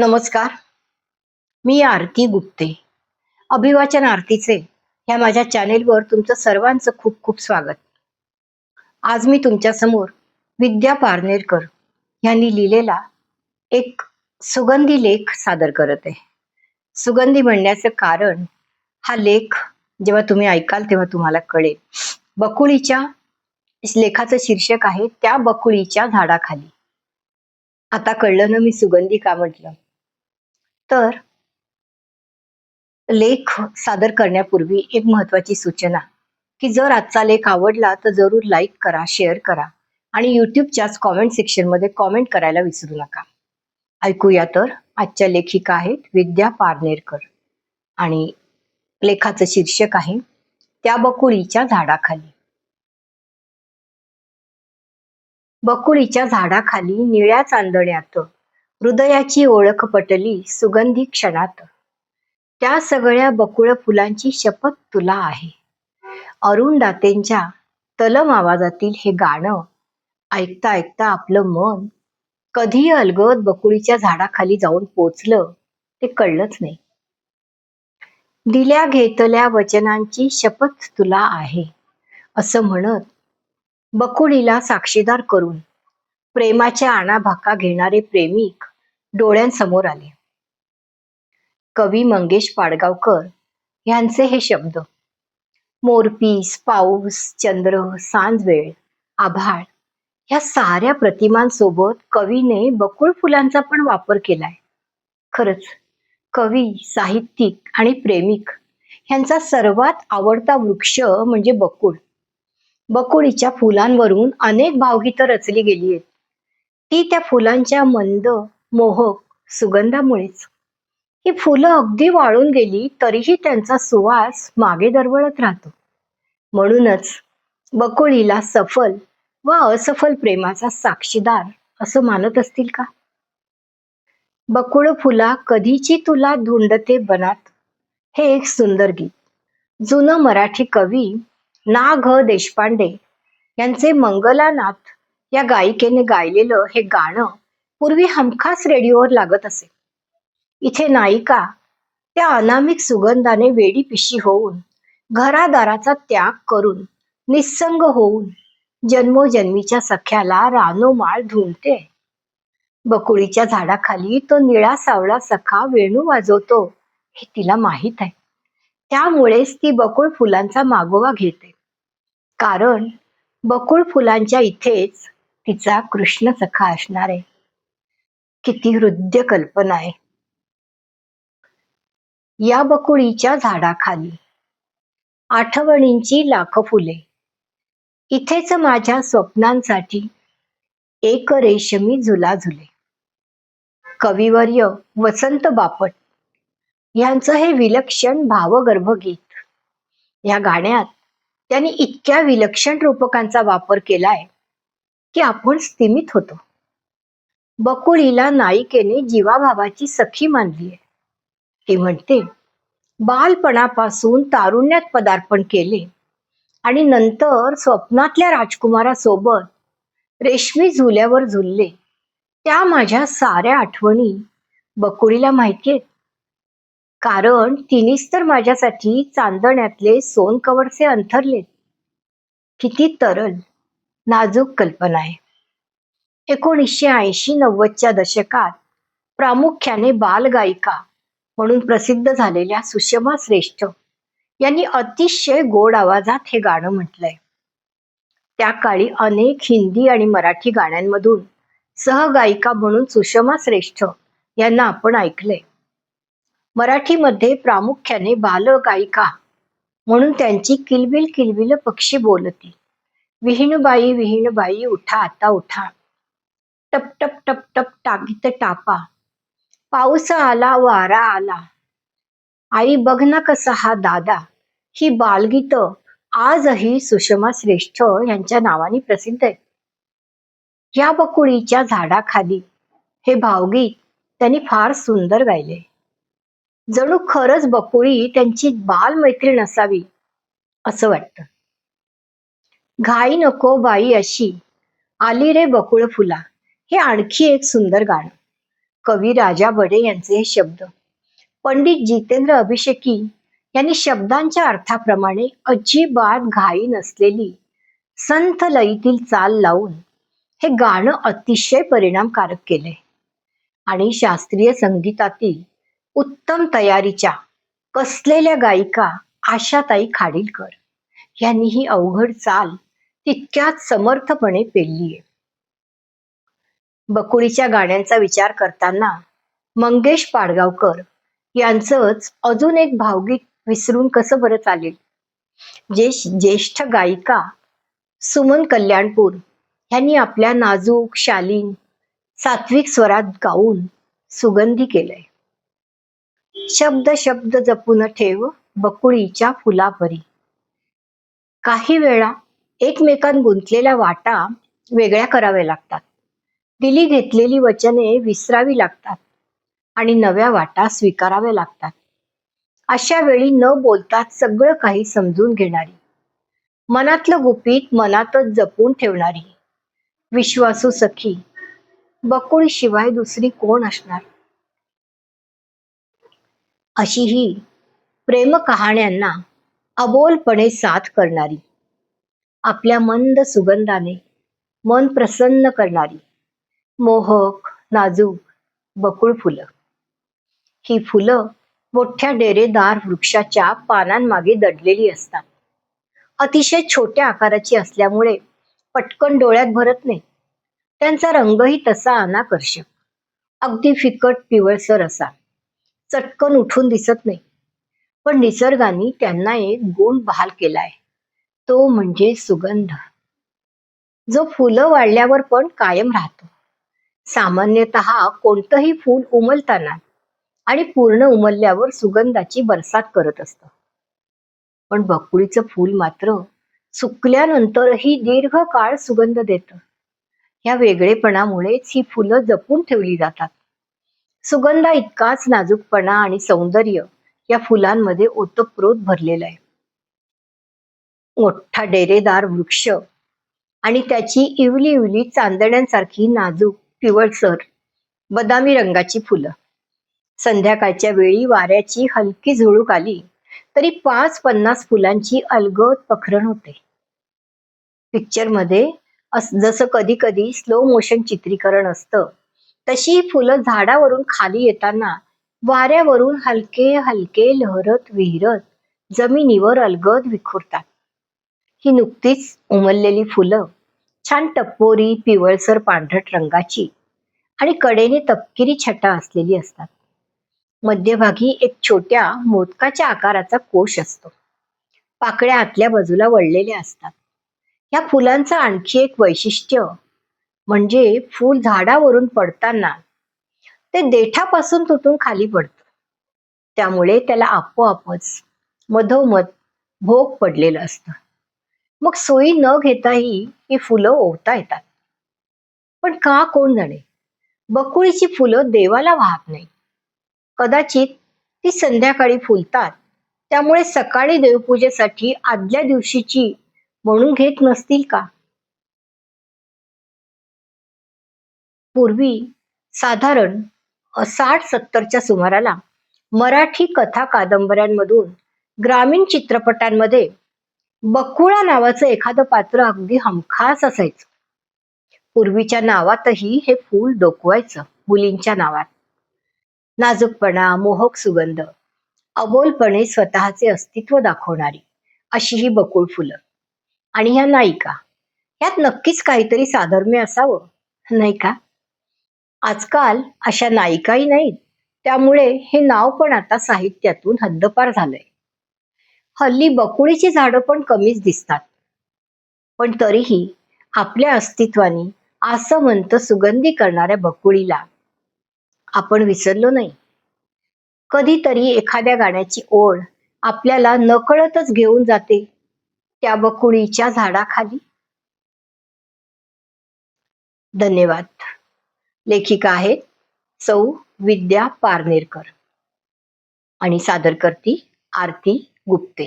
नमस्कार. मी आरती गुप्ते. अभिवाचन आरतीचे ह्या माझ्या चॅनेलवर तुमचं सर्वांचं खूप खूप स्वागत. आज मी तुमच्यासमोर विद्या पारनेरकर यांनी लिहिलेला एक सुगंधी लेख सादर करत आहे. सुगंधी म्हणण्याचं कारण हा लेख जेव्हा तुम्ही ऐकाल तेव्हा तुम्हाला कळेल. बकुळीच्या लेखाचं शीर्षक आहे त्या बकुळीच्या झाडाखाली. आता कळलं ना मी सुगंधी का म्हटलं? तर लेख सादर करण्यापूर्वी एक महत्वाची सूचना की जर आजचा लेख आवडला तर जरूर लाईक करा शेअर करा आणि युट्यूबच्याच कॉमेंट सेक्शनमध्ये कॉमेंट करायला विसरू नका. ऐकूया तर आजच्या लेखिका आहेत विद्या पारनेरकर आणि लेखाचं शीर्षक आहे त्या बकुळीच्या झाडाखाली. बकुळीच्या झाडाखाली निळ्या चांदण्यात हृदयाची ओळख पटली सुगंधी क्षणात. त्या सगळ्या बकुळ फुलांची शपथ तुला आहे. अरुण दातेंच्या तलम आवाजातील हे गाणं ऐकता ऐकता आपलं मन कधी अलगद बकुळीच्या झाडाखाली जाऊन पोचलं ते कळलंच नाही. दिल्या घेतल्या वचनांची शपथ तुला आहे असं म्हणत बकुळीला साक्षीदार करून प्रेमाच्या आणाभाका घेणारे प्रेमिक डोळ्यांसमोर आले. कवी मंगेश पाडगावकर यांचे हे शब्द. मोरपीस पाऊस चंद्र सांजवेळ आभाळ या साऱ्या प्रतिमांसोबत कवीने बकुळ फुलांचा पण वापर केलाय. खरंच कवी साहित्यिक आणि प्रेमिक ह्यांचा सर्वात आवडता वृक्ष म्हणजे बकुळ. बकुळीच्या फुलांवरून अनेक भावगीतं रचली गेली आहेत. ती त्या फुलांच्या मंद मोहक सुगंधामुळेच. ही फुलं अगदी वाळून गेली तरीही त्यांचा सुवास मागे दरवळत राहतो. म्हणूनच बकुळीला सफल व असफल प्रेमाचा साक्षीदार असं मानत असतील का? बकुळ फुला कधीची तुला धुंडते बनात? हे एक सुंदर गीत. जुनं मराठी कवी ना घ देशपांडे यांचे मंगलानाथ या गायिकेने गायलेलं हे गाणं पूर्वी हमखास रेडिओवर लागत असे. इथे नायिका त्या अनामिक सुगंधाने वेडी पिशी होऊन घरादाराचा त्याग करून निस्संग होऊन जन्मोजन्मीच्या सख्याला रानोमाळ धुंडते बकुळीच्या झाडाखाली तो निळा सावळा सखा वेणू वाजवतो हे तिला माहीत आहे. त्यामुळेच ती बकुळ फुलांचा मागोवा घेते. कारण बकुळ फुलांच्या इथेच तिचा कृष्ण सखा असणार आहे किती हृदय कल्पना आहे. या बकुळीच्या झाडाखाली आठवणींची लाख फुले. इथेच माझ्या स्वप्नांसाठी एक रेशमी झुला झुले कविवर्य वसंत बापट यांचं हे विलक्षण भावगर्भ गीत. या गाण्यात त्यांनी इतक्या विलक्षण रूपकांचा वापर केलाय की आपण स्थिमित होतो. बकुळीला नायिकेने जीवाभावाची सखी मानली आहे. ती म्हणते बालपणापासून तारुण्यात पदार्पण केले आणि नंतर स्वप्नातल्या राजकुमारासोबत रेशमी झुल्यावर झुलले. त्या माझ्या साऱ्या आठवणी बकुळीला माहिती आहेत. कारण तिनेच तर माझ्यासाठी चांदण्यातले सोनकवडचे अंथरले किती तरल नाजूक कल्पना आहे. एकोणीसशे ऐंशी नव्वदच्या दशकात प्रामुख्याने बालगायिका म्हणून प्रसिद्ध झालेल्या सुषमा श्रेष्ठ यांनी अतिशय गोड आवाजात हे गाणं म्हटलंय. त्या काळी अनेक हिंदी आणि मराठी गाण्यांमधून सहगायिका म्हणून सुषमा श्रेष्ठ यांना आपण ऐकलंय. मराठीमध्ये प्रामुख्याने बालगायिका म्हणून त्यांची किलबिल किलबिल पक्षी बोलती विहीणबाई विहीणबाई उठा आता उठा. टप टप टप टप टाकीत टापा. पाऊस आला वारा आला. आई बघ ना कसा हा दादा. ही बालगीत आजही सुषमा श्रेष्ठ यांच्या नावाने प्रसिद्ध आहे. या बकुळीच्या झाडाखाली हे भावगीत त्यांनी फार सुंदर गायले. जणू खरंच बकुळी त्यांची बालमैत्रीण असावी असं वाटतं. घाई नको बाई अशी. आली रे बकुळ फुला. हे आणखी एक सुंदर गाणं. कवी राजा बडे यांचे हे शब्द. पंडित जितेंद्र अभिषेकी यांनी शब्दांच्या अर्थाप्रमाणे अजिबात घाई नसलेली संथ लयीतील चाल लावून हे गाणं अतिशय परिणामकारक केले आणि शास्त्रीय संगीतातील उत्तम तयारीच्या कसलेल्या गायिका आशाताई खाडीलकर यांनी ही अवघड चाल तितक्याच समर्थपणे पेललीय. बकुळीच्या गाण्यांचा विचार करताना मंगेश पाडगावकर यांचंच अजून एक भावगीत विसरून कसं बरं चालेल? जे ज्येष्ठ गायिका सुमन कल्याणपूर यांनी आपल्या नाजूक शालीन सात्विक स्वरात गाऊन सुगंधी केलंय. शब्द शब्द जपून ठेव बकुळीच्या फुलापरी काही वेळा एकमेकांत गुंतलेल्या वाटा वेगळ्या कराव्या लागतात. दिली घेतलेली वचने विसरावी लागतात आणि नव्या वाटा स्वीकाराव्या लागतात. अशा वेळी न बोलता सगळं काही समजून घेणारी मनातलं गुपित मनातच जपून ठेवणारी विश्वासू सखी बकुळ शिवाय दुसरी कोण असणार? अशी ही प्रेम कहाण्यांना अबोलपणे साथ करणारी आपल्या मंद सुगंधाने मन प्रसन्न करणारी मोहक नाजूक बकुळ फुलं. ही फुलं मोठ्या डेरेदार वृक्षाच्या पानांमागे दडलेली असतात. अतिशय छोट्या आकाराची असल्यामुळे पटकन डोळ्यात भरत नाही. त्यांचा रंगही तसा अनाकर्षक. अगदी फिकट पिवळसर असा. चटकन उठून दिसत नाही. पण निसर्गाने त्यांना एक गुण बहाल केलाय. तो म्हणजे सुगंध. जो फुलं वाढल्यावर पण कायम राहतो. सामान्यतः कोणतंही फूल उमलताना आणि पूर्ण उमलल्यावर सुगंधाची बरसात करत असतं. पण बकुळीचं फूल मात्र सुकल्यानंतरही दीर्घ काळ सुगंध देतं. ह्या वेगळेपणामुळेच ही फुलं जपून ठेवली जातात. सुगंधा इतकाच नाजूकपणा आणि सौंदर्य या फुलांमध्ये ओतप्रोत भरलेलं आहे. मोठा डेरेदार वृक्ष आणि त्याची इवली इवली चांदण्यांसारखी नाजूक पिवळसर बदामी रंगाची फुलं. संध्याकाळच्या वेळी वाऱ्याची हलकी झुळूक आली तरी पाच पन्नास फुलांची अलगद पखरण होते पिक्चरमध्ये जसं कधी कधी स्लो मोशन चित्रीकरण असतं तशी ही फुलं झाडावरून खाली येताना वाऱ्यावरून हलके हलके लहरत विहरत जमिनीवर अलगद विखुरतात. ही नुकतीच उमललेली फुलं छान टप्पोरी पिवळसर पांढरट रंगाची आणि कडेने तपकिरी छटा असलेली असतात. मध्यभागी एक छोट्या मोदकाच्या आकाराचा कोश असतो. पाकळ्या आतल्या बाजूला वळलेल्या असतात. या फुलांचं आणखी एक वैशिष्ट्य म्हणजे फूल झाडावरून पडताना ते देठापासून तुटून खाली पडतं. त्यामुळे त्याला आपोआपच मधोमध भोग पडलेलं असतं. मग सोयी न घेताही ही फुलं ओवता येतात. पण का कोण जाणे? बकुळीची फुलं देवाला वाहत नाही. कदाचित ती संध्याकाळी फुलतात. त्यामुळे सकाळी देवपूजेसाठी आदल्या दिवशीची म्हणून घेत नसतील का? पूर्वी साधारण साठ सत्तरच्या सुमाराला मराठी कथा कादंबऱ्यांमधून ग्रामीण चित्रपटांमध्ये बकुळा नावाचं एखादं पात्र अगदी हमखास असायचं. पूर्वीच्या नावातही हे फूल डोकवायचं मुलींच्या नावात. नाजूकपणा मोहक सुगंध अबोलपणे स्वतःचे अस्तित्व दाखवणारी अशी ही बकुळ फुलं. आणि ह्या नायिका यात नक्कीच काहीतरी साधर्म्य असावं नाही का? आजकाल अशा नायिकाही नाहीत त्यामुळे हे नाव पण आता साहित्यातून हद्दपार झालंय. हल्ली बकुळीची झाडं पण कमीच दिसतात. पण तरीही आपल्या अस्तित्वाने आसमंत सुगंधी करणाऱ्या बकुळीला आपण विसरलो नाही. कधीतरी एखाद्या गाण्याची ओढ आपल्याला नकळतच घेऊन जाते त्या बकुळीच्या झाडाखाली. धन्यवाद. लेखिका आहेत सौ विद्या पारनेरकर आणि सादर करती आरती गुप्ते